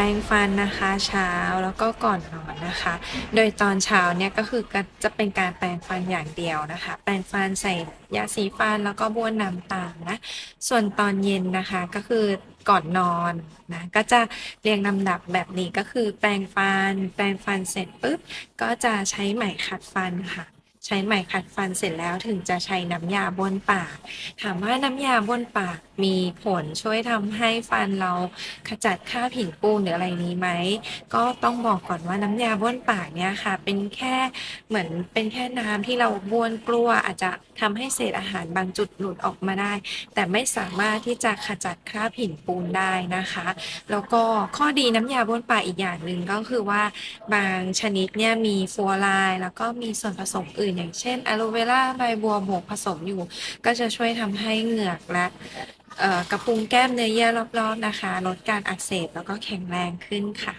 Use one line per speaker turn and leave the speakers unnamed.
ปรงฟันนะคะเช้าแล้วก็ก่อนนอนนะคะ โดยตอนเช้าเนี่ยก็คือจะเป็นการแปรงฟันอย่างเดียวนะคะ แปรงฟันใส่ยาสีฟันแล้วก็บ้วนน้ำตามนะ ส่วนตอนเย็นนะคะก็คือก่อนนอนนะก็จะเรียงลำดับแบบนี้ก็คือแปรงฟัน แปรงฟันเสร็จปุ๊บก็จะใช้ไหมขัดฟันค่ะ ช้ไหมขัดฟันเสร็จแล้วถึงจะใช้น้ำยาบ้วนปาก ถามว่าน้ำยาบ้วนปากมีผลช่วยทำให้ฟันเราขจัดคราบหินปูนหรืออะไรนี้ไหม ก็ต้องบอกก่อนว่าน้ำยาบ้วนปากเนี่ยค่ะ เป็นแค่เหมือนเป็นแค่น้ำที่เราบ้วนกลัวอาจจะทำให้เศษอาหารบางจุดหลุดออกมาได้ แต่ไม่สามารถที่จะขจัดคราบหินปูนได้นะคะ แล้วก็ข้อดีน้ำยาบ้วนปากอีกอย่างหนึ่งก็คือว่าบางชนิดเนี่ยมีฟลูออไรด์แล้วก็มีส่วนผสมอื่นอย่างเช่นอะโลเวราใบบัวบกผสมอยู่ ก็จะช่วยทำให้เหงือกและกระพุ้งแก้มเนื้อเยื่อรอบๆนะคะ ลดการอักเสบแล้วก็แข็งแรงขึ้นค่ะ